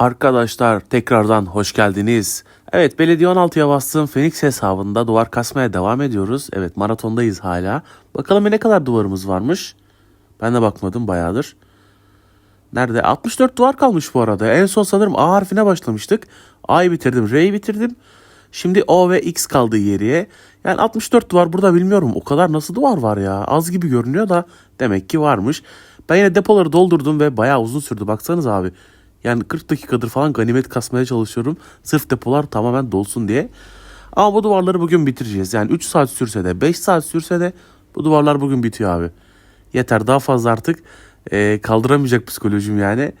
Arkadaşlar tekrardan hoş geldiniz. Evet belediye 16'ya bastığım Phoenix hesabında duvar kasmaya devam ediyoruz. Evet maratondayız hala. Bakalım ne kadar duvarımız varmış. Ben de bakmadım bayağıdır. Nerede? 64 duvar kalmış bu arada. En son sanırım A harfine başlamıştık. A'yı bitirdim, R'yi bitirdim. Şimdi O ve X kaldı geriye. Yani 64 duvar burada bilmiyorum. O kadar nasıl duvar var ya? Az gibi görünüyor da demek ki varmış. Ben yine depoları doldurdum ve bayağı uzun sürdü. Baksanız abi. Yani 40 dakikadır falan ganimet kasmaya çalışıyorum. Sırf depolar tamamen dolsun diye. Ama bu duvarları bugün bitireceğiz. Yani 3 saat sürse de 5 saat sürse de bu duvarlar bugün bitiyor abi. Yeter daha fazla artık e, kaldıramayacak psikolojim yani.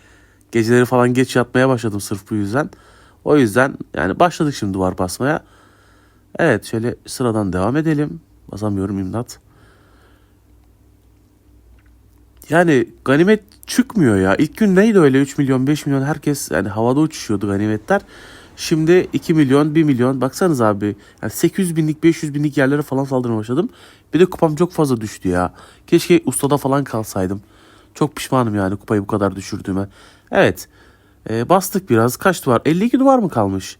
Geceleri falan geç yatmaya başladım sırf bu yüzden. O yüzden yani başladık şimdi duvar basmaya. Evet şöyle sıradan devam edelim. Basamıyorum imdat. Yani ganimet çıkmıyor ya. İlk gün neydi öyle 3 milyon 5 milyon herkes yani havada uçuşuyordu ganimetler. Şimdi 2 milyon 1 milyon baksanız abi yani 800 binlik 500 binlik yerlere falan saldırmaya başladım. Bir de kupam çok fazla düştü ya. Keşke ustada falan kalsaydım. Çok pişmanım yani kupayı bu kadar düşürdüğüme. Evet e, bastık biraz kaç duvar 52 duvar mı kalmış?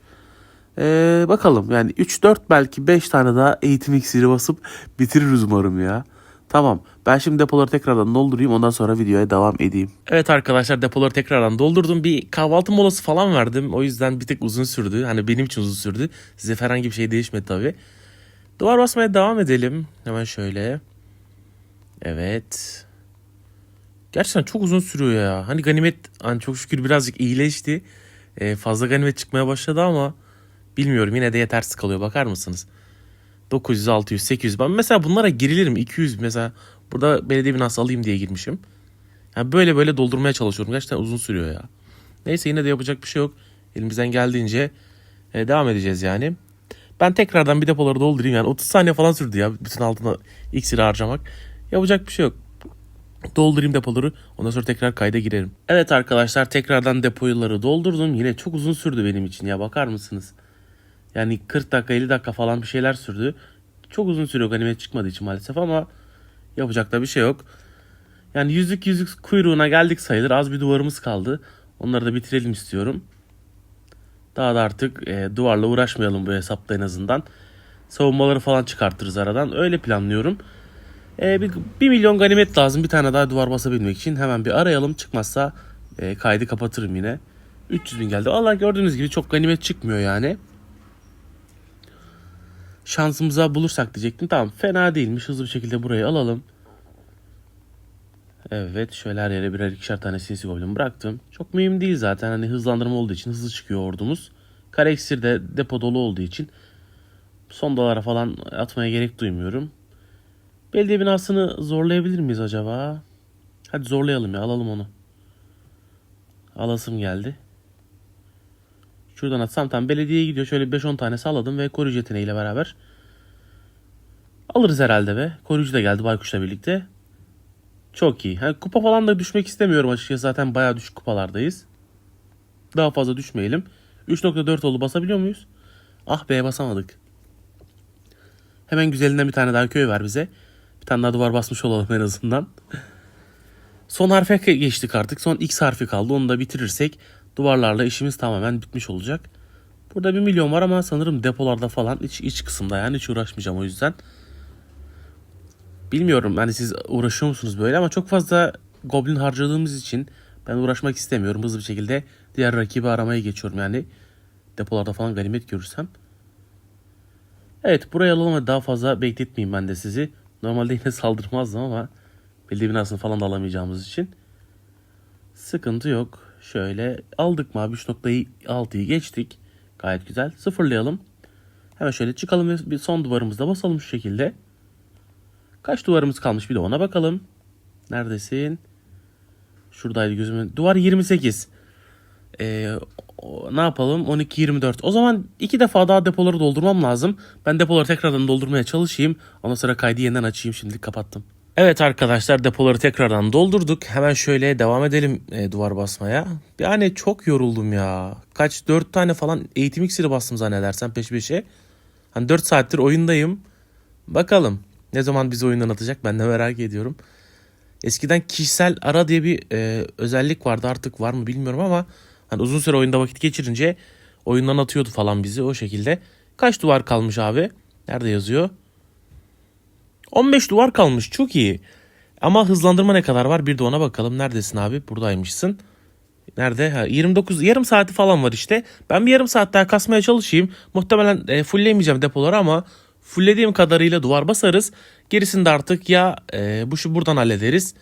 E, bakalım yani 3-4 belki 5 tane daha eğitim iksiri basıp bitiririz umarım ya. Tamam. Ben şimdi depoları tekrardan doldurayım. Ondan sonra videoya devam edeyim. Evet arkadaşlar depoları tekrardan doldurdum. Bir kahvaltı molası falan verdim. O yüzden bir tek uzun sürdü. Hani benim için uzun sürdü. Size herhangi bir şey değişmedi tabii. Duvar basmaya devam edelim. Hemen şöyle. Evet. Gerçekten çok uzun sürüyor ya. Hani ganimet hani çok şükür birazcık iyileşti. Ee, fazla ganimet çıkmaya başladı ama bilmiyorum yine de yetersiz kalıyor. Bakar mısınız? 900, 600, 800. Ben mesela bunlara girilirim. 200 mesela burada belediye binası alayım diye girmişim. Yani böyle böyle doldurmaya çalışıyorum. Gerçekten uzun sürüyor ya. Neyse yine de yapacak bir şey yok. Elimizden geldiğince e, devam edeceğiz yani. Ben tekrardan bir depoları doldurayım yani 30 saniye falan sürdü ya bütün altına iksiri harcamak. Yapacak bir şey yok. Doldurayım depoları ondan sonra tekrar kayda girerim. Evet arkadaşlar tekrardan depoları doldurdum. Yine çok uzun sürdü benim için ya bakar mısınız? Yani 40 dakika 50 dakika falan bir şeyler sürdü. Çok uzun sürüyor ganimet çıkmadığı için maalesef ama yapacak da bir şey yok. Yani yüzük yüzük kuyruğuna geldik sayılır. Az bir duvarımız kaldı. Onları da bitirelim istiyorum. Daha da artık e, duvarla uğraşmayalım bu hesapta en azından. Savunmaları falan çıkartırız aradan. Öyle planlıyorum. E, bir, bir milyon ganimet lazım bir tane daha duvar basabilmek için. Hemen bir arayalım. Çıkmazsa e, kaydı kapatırım yine. 300 bin geldi. Allah gördüğünüz gibi çok ganimet çıkmıyor yani şansımıza bulursak diyecektim. Tamam fena değilmiş. Hızlı bir şekilde burayı alalım. Evet şöyle her yere birer ikişer tane sinsi goblin bıraktım. Çok mühim değil zaten. Hani hızlandırma olduğu için hızlı çıkıyor ordumuz. Kare iksir de depo dolu olduğu için son dolara falan atmaya gerek duymuyorum. Belediye binasını zorlayabilir miyiz acaba? Hadi zorlayalım ya alalım onu. Alasım geldi. Şuradan atsam tam belediyeye gidiyor. Şöyle 5-10 tane salladım ve koruyucu yeteneğiyle beraber alırız herhalde be. Koruyucu da geldi baykuşla birlikte. Çok iyi. Yani kupa falan da düşmek istemiyorum açıkçası. Zaten bayağı düşük kupalardayız. Daha fazla düşmeyelim. 3.4 oldu basabiliyor muyuz? Ah be basamadık. Hemen güzelinden bir tane daha köy ver bize. Bir tane daha duvar basmış olalım en azından. Son harfe geçtik artık. Son X harfi kaldı. Onu da bitirirsek duvarlarla işimiz tamamen bitmiş olacak. Burada bir milyon var ama sanırım depolarda falan iç, iç kısımda yani hiç uğraşmayacağım o yüzden. Bilmiyorum hani siz uğraşıyor musunuz böyle ama çok fazla goblin harcadığımız için ben uğraşmak istemiyorum. Hızlı bir şekilde diğer rakibi aramaya geçiyorum yani. Depolarda falan ganimet görürsem. Evet buraya alalım ve daha fazla bekletmeyeyim ben de sizi. Normalde yine saldırmazdım ama belediye binasını falan da alamayacağımız için. Sıkıntı yok. Şöyle aldık mı abi 3.6'yı geçtik. Gayet güzel. Sıfırlayalım. Hemen şöyle çıkalım ve bir son duvarımızda basalım şu şekilde. Kaç duvarımız kalmış bir de ona bakalım. Neredesin? Şuradaydı gözümün. Duvar 28. Ee, ne yapalım? 12 24. O zaman iki defa daha depoları doldurmam lazım. Ben depoları tekrardan doldurmaya çalışayım. Ondan sonra kaydı yeniden açayım. Şimdilik kapattım. Evet arkadaşlar depoları tekrardan doldurduk. Hemen şöyle devam edelim e, duvar basmaya. Yani çok yoruldum ya. Kaç 4 tane falan eğitim iksiri bastım zannedersem peş peşe. Hani 4 saattir oyundayım. Bakalım ne zaman bizi oyundan atacak ben de merak ediyorum. Eskiden kişisel ara diye bir e, özellik vardı artık var mı bilmiyorum ama Hani uzun süre oyunda vakit geçirince oyundan atıyordu falan bizi o şekilde. Kaç duvar kalmış abi? Nerede yazıyor? 15 duvar kalmış çok iyi. Ama hızlandırma ne kadar var? Bir de ona bakalım. Neredesin abi? Buradaymışsın. Nerede? Ha, 29 yarım saati falan var işte. Ben bir yarım saat daha kasmaya çalışayım. Muhtemelen e, fullleyemeyeceğim depoları ama fulllediğim kadarıyla duvar basarız. Gerisini de artık ya e, bu şu buradan hallederiz.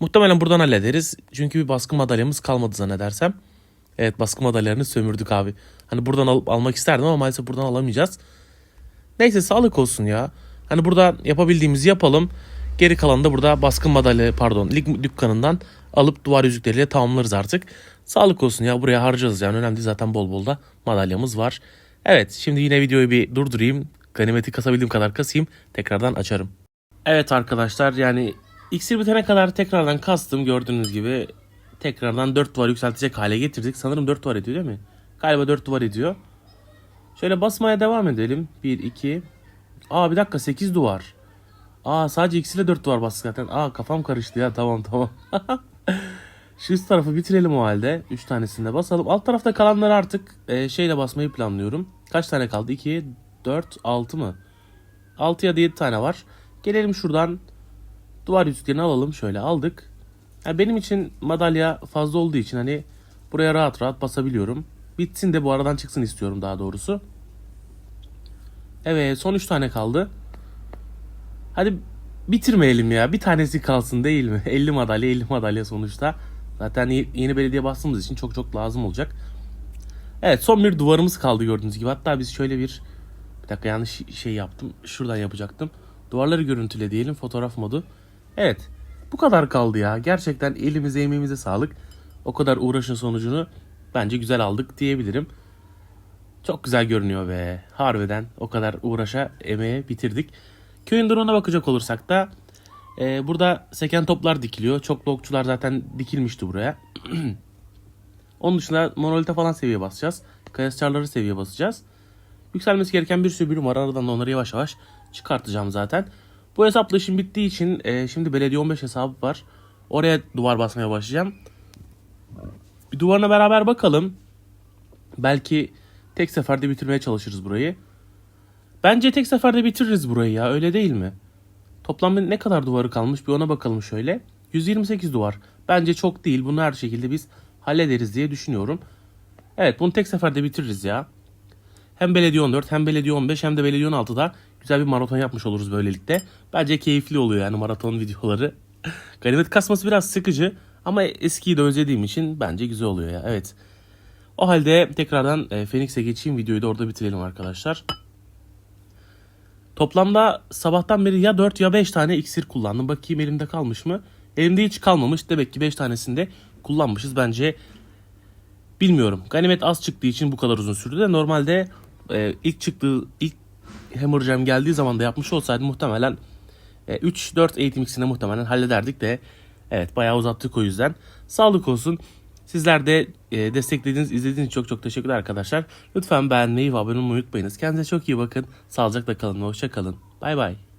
Muhtemelen buradan hallederiz. Çünkü bir baskı madalyamız kalmadı zannedersem. Evet baskı madalyalarını sömürdük abi. Hani buradan alıp almak isterdim ama maalesef buradan alamayacağız. Neyse sağlık olsun ya. Hani burada yapabildiğimizi yapalım. Geri kalanı da burada baskın madalya pardon lig dükkanından alıp duvar yüzükleriyle tamamlarız artık. Sağlık olsun ya buraya harcarız yani önemli zaten bol bol da madalyamız var. Evet şimdi yine videoyu bir durdurayım. Ganimeti kasabildiğim kadar kasayım tekrardan açarım. Evet arkadaşlar yani iksir bitene kadar tekrardan kastım gördüğünüz gibi tekrardan 4 duvar yükseltecek hale getirdik. Sanırım 4 duvar ediyor değil mi? Galiba 4 duvar ediyor. Şöyle basmaya devam edelim. 1, 2. Aa bir dakika 8 duvar. Aa sadece ikisiyle 4 duvar bastık zaten. Aa kafam karıştı ya tamam tamam. Şu üst tarafı bitirelim o halde. 3 tanesini de basalım. Alt tarafta kalanları artık e, şeyle basmayı planlıyorum. Kaç tane kaldı? 2, 4, 6 mı? 6 ya da 7 tane var. Gelelim şuradan duvar yüzüklerini alalım. Şöyle aldık. Ya benim için madalya fazla olduğu için hani buraya rahat rahat basabiliyorum. Bitsin de bu aradan çıksın istiyorum daha doğrusu. Evet son 3 tane kaldı. Hadi bitirmeyelim ya. Bir tanesi kalsın değil mi? 50 madalya 50 madalya sonuçta. Zaten ye- yeni belediye bastığımız için çok çok lazım olacak. Evet son bir duvarımız kaldı gördüğünüz gibi. Hatta biz şöyle bir... Bir dakika yanlış şey yaptım. Şuradan yapacaktım. Duvarları görüntüle diyelim fotoğraf modu. Evet bu kadar kaldı ya. Gerçekten elimize emeğimize sağlık. O kadar uğraşın sonucunu bence güzel aldık diyebilirim. Çok güzel görünüyor be. Harbiden o kadar uğraşa emeğe bitirdik. Köyün durumuna bakacak olursak da e, burada seken toplar dikiliyor. Çoklu okçular zaten dikilmişti buraya. Onun dışında monolite falan seviye basacağız. Kayasçarları seviye basacağız. Yükselmesi gereken bir sürü bölüm var. Aradan da onları yavaş yavaş çıkartacağım zaten. Bu hesapla işim bittiği için e, şimdi belediye 15 hesabı var. Oraya duvar basmaya başlayacağım. Bir duvarına beraber bakalım. Belki tek seferde bitirmeye çalışırız burayı. Bence tek seferde bitiririz burayı ya öyle değil mi? Toplam ne kadar duvarı kalmış bir ona bakalım şöyle. 128 duvar. Bence çok değil bunu her şekilde biz hallederiz diye düşünüyorum. Evet bunu tek seferde bitiririz ya. Hem belediye 14 hem belediye 15 hem de belediye 16'da güzel bir maraton yapmış oluruz böylelikle. Bence keyifli oluyor yani maraton videoları. Ganimet kasması biraz sıkıcı ama eskiyi de özlediğim için bence güzel oluyor ya. Evet. O halde tekrardan e, Phoenix'e geçeyim videoyu da orada bitirelim arkadaşlar. Toplamda sabahtan beri ya 4 ya 5 tane iksir kullandım. Bakayım elimde kalmış mı? Elimde hiç kalmamış. Demek ki 5 tanesinde kullanmışız. Bence bilmiyorum. Ganimet az çıktığı için bu kadar uzun sürdü de normalde e, ilk çıktığı ilk Hammer Jam geldiği zaman da yapmış olsaydı muhtemelen e, 3-4 eğitim ikisini muhtemelen hallederdik de evet bayağı uzattık o yüzden. Sağlık olsun. Sizler de e, desteklediğiniz, izlediğiniz için çok çok teşekkürler arkadaşlar. Lütfen beğenmeyi ve abone olmayı unutmayınız. Kendinize çok iyi bakın. Sağlıcakla kalın hoşça kalın. Bay bay.